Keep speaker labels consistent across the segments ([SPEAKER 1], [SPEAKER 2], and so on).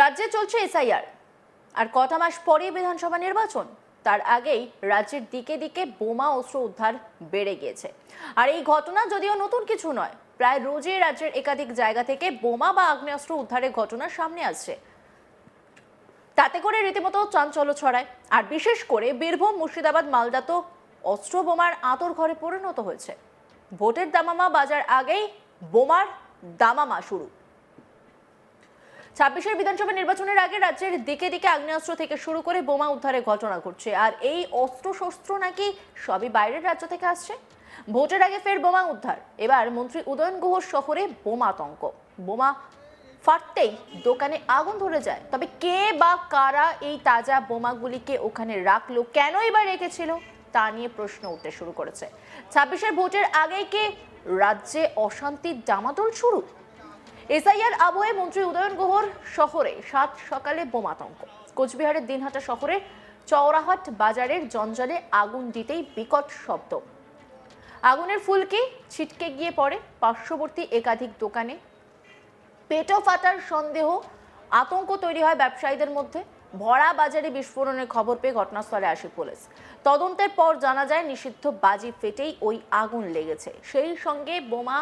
[SPEAKER 1] রাজ্যে চলছে এসআইআর। আর কটা মাস পরে বিধানসভা নির্বাচন, তার আগেই রাজ্যের দিকে দিকে বোমা অস্ত্র উদ্ধার বেড়ে গিয়েছে। আর এই ঘটনা যদিও নতুন কিছু নয়, প্রায় রোজই রাজ্যের একাধিক জায়গা থেকে বোমা বা আগ্নেয়াস্ত্র উদ্ধারের ঘটনা সামনে আসছে। তাতে করে রীতিমতো চাঞ্চল্য ছড়ায়। আর বিশেষ করে বীরভূম, মুর্শিদাবাদ, মালদা তো অস্ত্র বোমার আতর ঘরে পরিণত হয়েছে। ভোটের দামামা বাজার আগেই বোমার দামামা শুরু। ছাব্বিশের বিধানসভা নির্বাচনের আগে রাজ্যের দিকে দিকে আগ্নেয়াস্ত্র থেকে শুরু করে বোমা উদ্ধারের ঘটনা ঘটছে। আর এই অস্ত্র শস্ত্র নাকি সবই বাইরের রাজ্য থেকে আসছে? ভোটের আগে ফের বোমা উদ্ধার। এবার মন্ত্রী উদয়ন গুহ শহরে বোমা আতঙ্ক বোমা ফাটতেই দোকানে আগুন ধরে যায়। তবে কে বা কারা এই তাজা বোমাগুলিকে ওখানে রাখল কেনই বা রেখেছিল, তা নিয়ে প্রশ্ন উঠতে শুরু করেছে। ছাব্বিশের ভোটের আগেই কে রাজ্যে অশান্তির ডামাডোল শুরু? এসআইআর আবহে মন্ত্রী উদয়ন গুহর শহরে সাত সকালে বোমাতঙ্ক কোচবিহারের দিনহাটা শহরে চৌরাহাট বাজারের জঞ্জালে আগুন দিতেই বিকট শব্দ। আগুনের ফুলকি ছিটকে গিয়ে পড়ে পার্শ্ববর্তী একাধিক দোকানে? পেটো ফাটার সন্দেহ, আতঙ্ক তৈরি হয় ব্যবসায়ীদের মধ্যে। ভরা বাজারে বিস্ফোরণের খবর পেয়ে ঘটনাস্থলে আসে পুলিশ। তদন্তের পর জানা যায়, নিষিদ্ধ বাজি ফেটেই ওই আগুন লেগেছে। সেই সঙ্গে বোমা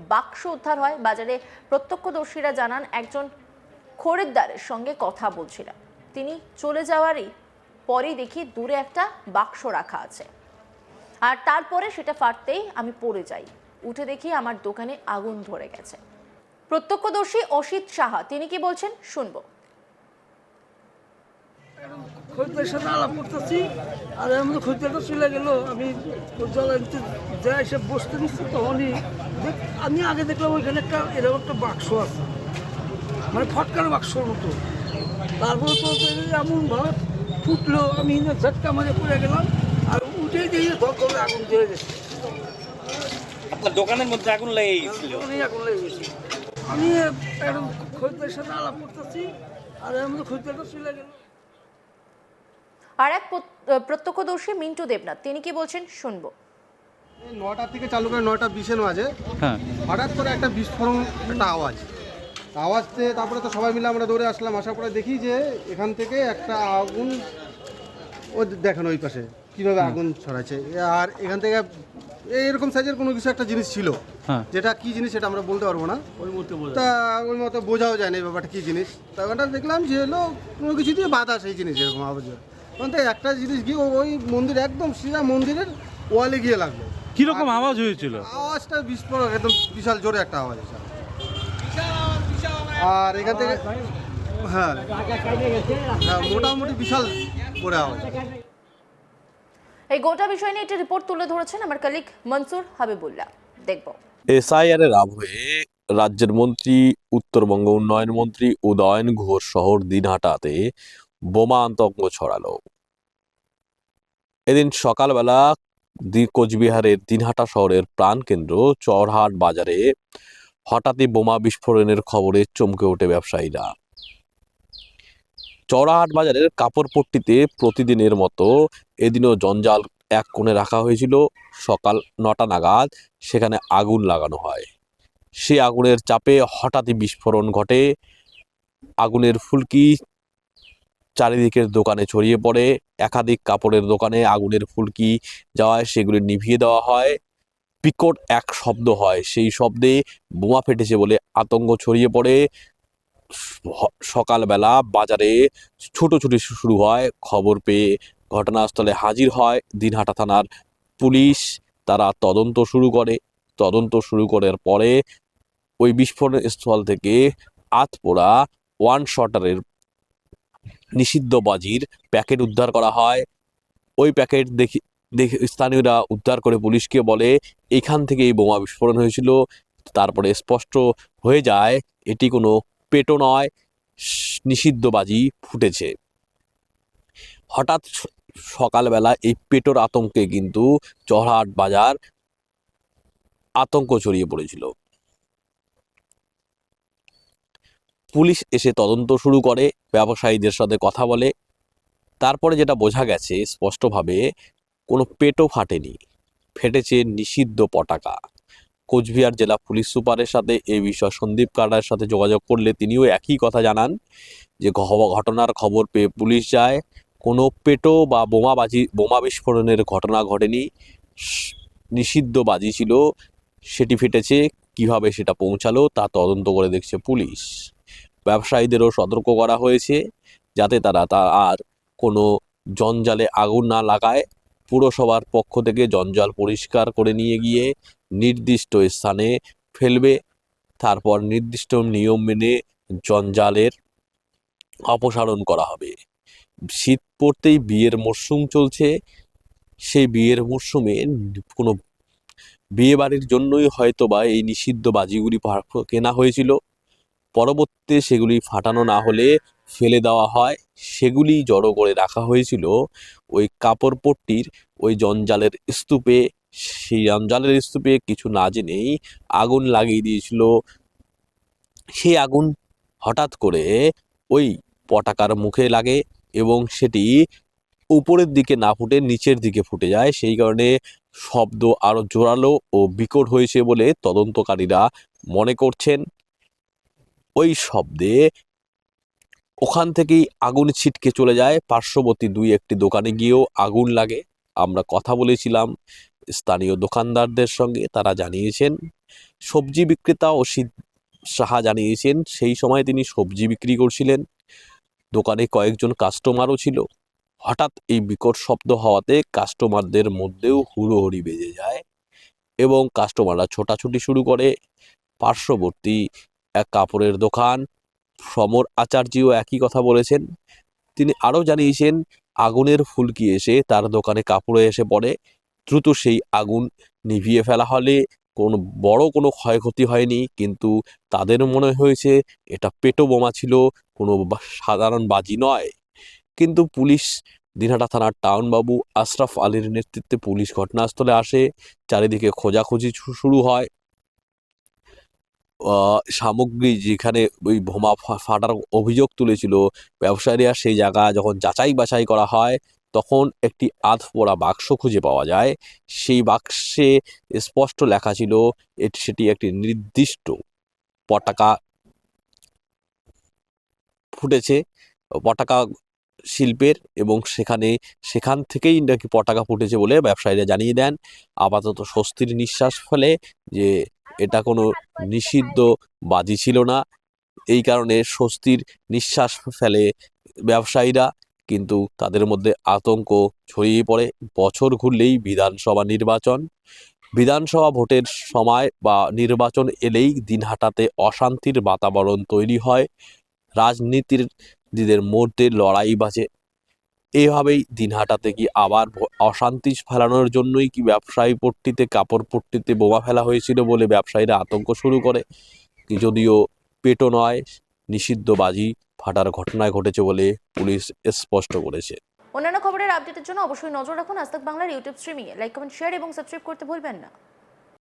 [SPEAKER 1] বাক্স উদ্ধার হয়। বাজারে প্রত্যক্ষদর্শীরা জানান, একজন খরিদ্দারের সঙ্গে কথা বলছিলেন। তিনি চলে যাওয়ারই পরেই দেখি দূরে একটা বাক্স রাখা আছে। আর তারপরে সেটা ফাটতেই আমি পড়ে যাই। উঠে দেখি আমার দোকানে আগুন ধরে গেছে। প্রত্যক্ষদর্শী অসিত সাহা, তিনি কি বলছেন? শুনব।
[SPEAKER 2] খরিদ্দারের সাথে আলাপ করতেছি আর এর মধ্যে খরিদ্দারটা চলে গেল। আমি জলানিতে যা এসে বসতে নিচ্ছি তখনই আমি আগে দেখলাম ওইখানে একটা এরকম একটা বাক্স আছে। মানে ফটকার বাক্সর মতো। তারপরে তো এমনভাবে ফুটলো আমি ঝটকা মারে পড়ে গেলাম আর উঠে দিয়ে ধর করে আগুন ধরে গেছে।
[SPEAKER 3] আপনার দোকানের মধ্যে আগুন লেগে গেছিল।
[SPEAKER 2] আগুন লেগে গেছে। আমি একদম খরিদ্দারের সাথে আলাপ করতেছি আর এর মধ্যে খরিদ্দারটা চলে গেল।
[SPEAKER 1] আর এক প্রত- প্রত্যক্ষদর্শী মিন্টু দেবনাথ। তিনি কি বলছেন? শুনব।
[SPEAKER 4] নটা থেকে চালু করে নটা বিশের মাঝে
[SPEAKER 3] হ্যাঁ।
[SPEAKER 4] হঠাৎ করে একটা বিস্ফোরণ একটা আওয়াজ। আওয়াজতে তারপরে তো সবাই মিলে আমরা দৌড়ে আসলাম। আসার পরে দেখি যে এখান থেকে একটা আগুন ও দেখেন ওই পাশে কীভাবে আগুন ছড়াচ্ছে। আর এখান থেকে এরকম সাইজের কোনো কিছু একটা জিনিস ছিল।
[SPEAKER 3] হ্যাঁ।
[SPEAKER 4] যেটা কি জিনিস সেটা আমরা বলতে পারব না। তা ওই মতো বোঝাও যায় না এই ব্যাপারটা কী জিনিস। তা ওটা দেখলাম যে হলো কোনো কিছু দিয়ে বাধা সেই জিনিস এরকম আওয়াজ। তখন তো একটা জিনিস গিয়ে ওই মন্দির একদম সিধা মন্দিরের ওয়ালে গিয়ে লাগল।
[SPEAKER 5] কীরকম আওয়াজ হয়েছিল?
[SPEAKER 4] আওয়াজটা বিস্ফোরক একদম বিশাল জোরে একটা আওয়াজ এসে আর এখান থেকে হ্যাঁ। হ্যাঁ মোটামুটি বিশাল করে আওয়াজ।
[SPEAKER 1] এই গোটা বিষয় নিয়ে একটি রিপোর্ট তুলে ধরেছেন আমার কালিক মনসুর হাবিবুল্লাহ। দেখব।
[SPEAKER 6] এসআইআরের আবহে রাজ্যের মন্ত্রী উত্তরবঙ্গ উন্নয়ন মন্ত্রী উদয়ন ঘোষ শহর দিনহাটাতে বোমা আতঙ্ক ছড়ালো। এদিন সকালবেলা কোচবিহারের দিনহাটা শহরের প্রাণকেন্দ্র চরহাট বাজারে হঠাৎই বোমা বিস্ফোরণের খবরে চমকে ওঠে ব্যবসায়ীরা। চড়াহাট বাজারের কাপড়পট্টিতে প্রতিদিনের মতো এদিনও জঞ্জাল এক কোণে রাখা হয়েছিল। সকাল নটা নাগাদ সেখানে আগুন লাগানো হয়। সে আগুনের চাপে হঠাৎই বিস্ফোরণ ঘটে। আগুনের ফুলকি চারিদিকের দোকানে ছড়িয়ে পড়ে। একাধিক কাপড়ের দোকানে আগুনের ফুলকি যাওয়ায় সেগুলি নিভিয়ে দেওয়া হয়। বিকট এক শব্দ হয়। সেই শব্দে বোমা ফেটেছে বলে আতঙ্ক ছড়িয়ে পড়ে। সকালবেলা বাজারে ছুটোছুটি শুরু হয়। খবর পেয়ে ঘটনাস্থলে হাজির হয় দিনহাটা থানার পুলিশ। তারা তদন্ত শুরু করে। তদন্ত শুরু করার পরে ওই বিস্ফোরণ স্থল থেকে আতপোড়া ওয়ান শটারের নিষিদ্ধ বাজির প্যাকেট উদ্ধার করা হয়। ওই প্যাকেট দেখি, দেখে স্থানীয়রা উদ্ধার করে পুলিশকে বলে, এখান থেকে এই বোমা বিস্ফোরণ হয়েছিল। তারপরে স্পষ্ট হয়ে যায়, এটি কোনো পেটো নয়, নিষিদ্ধ বাজি ফুটেছে। হঠাৎ সকালবেলা এই পেটোর আতঙ্কে কিন্তু চড়হাট বাজার আতঙ্ক ছড়িয়ে পড়েছিল। পুলিশ এসে তদন্ত শুরু করে, ব্যবসায়ীদের সাথে কথা বলে। তারপরে যেটা বোঝা গেছে, স্পষ্টভাবে কোনো পেটো ফাটেনি। ফেটেছে নিষিদ্ধ পতাকা। কোচবিহার জেলা পুলিশ সুপারের সাথে এই বিষয়ে সন্দীপ কার্ডার সাথে যোগাযোগ করলে তিনিও একই কথা জানান, যে ঘটনার খবর পেয়ে পুলিশ যায়। কোনো পেটো বা বোমাবাজি, বোমা বিস্ফোরণের ঘটনা ঘটেনি। নিষিদ্ধ বাজি ছিল, সেটি ফেটেছে, কীভাবে সেটা পৌঁছালো তা তদন্ত করে দেখছে পুলিশ। ব্যবসায়ীদেরও সতর্ক করা হয়েছে যাতে তারা তা আর কোনো জঞ্জালে আগুন না লাগায়। পুরসভার পক্ষ থেকে জঞ্জাল পরিষ্কার করে নিয়ে গিয়ে নির্দিষ্ট স্থানে ফেলবে। তারপর নির্দিষ্ট নিয়ম মেনে জঞ্জালের অপসারণ করা হবে। শীত পড়তেই বিয়ের মরশুম চলছে। সেই বিয়ের মরশুমে কোনো বিয়ে বাড়ির জন্যই হয়তো বা এই নিষিদ্ধ বাজিগুলি কেনা হয়েছিল। পরবর্তীতে সেগুলি ফাটানো না হলে ফেলে দেওয়া হয়। সেগুলি জড়ো করে রাখা হয়েছিল ওই কাপড় পট্টির ওই জঞ্জালের স্তূপে। সেই জঞ্জালের স্তূপে কিছু না জেনেই আগুন লাগিয়ে দিয়েছিল। সেই আগুন হঠাৎ করে ওই পটাকার মুখে লাগে এবং সেটি উপরের দিকে না ফুটে নিচের দিকে ফুটে যায়। সেই কারণে শব্দ আরও জোরালো ও বিকট হয়েছে বলে তদন্তকারীরা মনে করছেন। ওই শব্দে ওখান থেকেই আগুন ছিটকে চলে যায়। পার্শ্ববর্তী দুই একটি দোকানে গিয়েও আগুন লাগে। আমরা কথা বলেছিলাম স্থানীয় দোকানদারদের সঙ্গে, তারা জানিয়েছেন, সবজি বিক্রেতা অসিত সাহা জানিয়েছেন, সেই সময় তিনি সবজি বিক্রি করছিলেন। দোকানে কয়েকজন কাস্টমারও ছিল। হঠাৎ এই বিকট শব্দ হওয়াতে কাস্টমারদের মধ্যেও হুড়োহুড়ি বেজে যায় এবং কাস্টমাররা ছোটাছুটি শুরু করে। পার্শ্ববর্তী এক কাপড়ের দোকান। সমর আচার্যও একই কথা বলেছেন। তিনি আরও জানিয়েছেন, আগুনের ফুলকি এসে তার দোকানে কাপড়ে এসে পড়ে। দ্রুত সেই আগুন নিভিয়ে ফেলা হলে কোনো বড় কোনো ক্ষয়ক্ষতি হয়নি, কিন্তু তাদের মনে হয়েছে এটা পেটো বোমা ছিল, কোনো সাধারণ বাজি নয়। কিন্তু পুলিশ, দিনহাটা থানার টাউন বাবু আশরাফ আলীর নেতৃত্বে পুলিশ ঘটনাস্থলে আসে। চারিদিকে খোঁজাখুঁজি শুরু হয়। সামগ্রী যেখানে ওই বোমা ফাটার অভিযোগ তুলেছিল, ব্যবসায়ীরা সেই জায়গা যখন যাচাই বাছাই করা হয়, তখন একটি আধপোড়া বাক্স খুঁজে পাওয়া যায়। সেই বাক্সে স্পষ্ট লেখা ছিল, এটি, সেটি একটি নির্দিষ্ট পটাকা ফুটেছে পটাকা শিল্পের এবং সেখানে, সেখান থেকেই নাকি পটাকা ফুটেছে বলে ব্যবসায়ীরা জানিয়ে দেন। আপাতত স্বস্তির নিঃশ্বাস ফেলে যে এটা কোনো নিষিদ্ধ বাজি ছিল না। এই কারণে স্বস্তির নিঃশ্বাস ফেলে ব্যবসায়ীরা কিন্তু তাদের মধ্যে আতঙ্ক ছড়িয়ে পড়ে। বছর ঘুরলেই বিধানসভা নির্বাচন। বিধানসভা ভোটের সময় বা নির্বাচন এলেই দিনহাটাতে অশান্তির বাতাবরণ তৈরি হয়। রাজনীতির দিদের মধ্যে লড়াই বাজে। এভাবেই দিন দিনহাটাতে কি আবার অশান্তি ফেলানোর জন্যই কি ব্যবসায়ী পট্টিতে, কাপড় পট্টিতে বোমা ফেলা হয়েছিল বলে ব্যবসায়ীরা আতঙ্ক শুরু করে। যদিও পেটো নয়, নিষিদ্ধ বাজি ফাটার ঘটনায় ঘটেছে বলে পুলিশ স্পষ্ট করেছে।
[SPEAKER 1] অন্যান্য খবরের আপডেটের জন্য অবশ্যই নজর রাখুন আজ বাংলার ইউটিউব স্ট্রিমিংয়ে। লাইক, কমেন্ট, শেয়ার এবং সাবস্ক্রাইব করতে ভুলবেন না।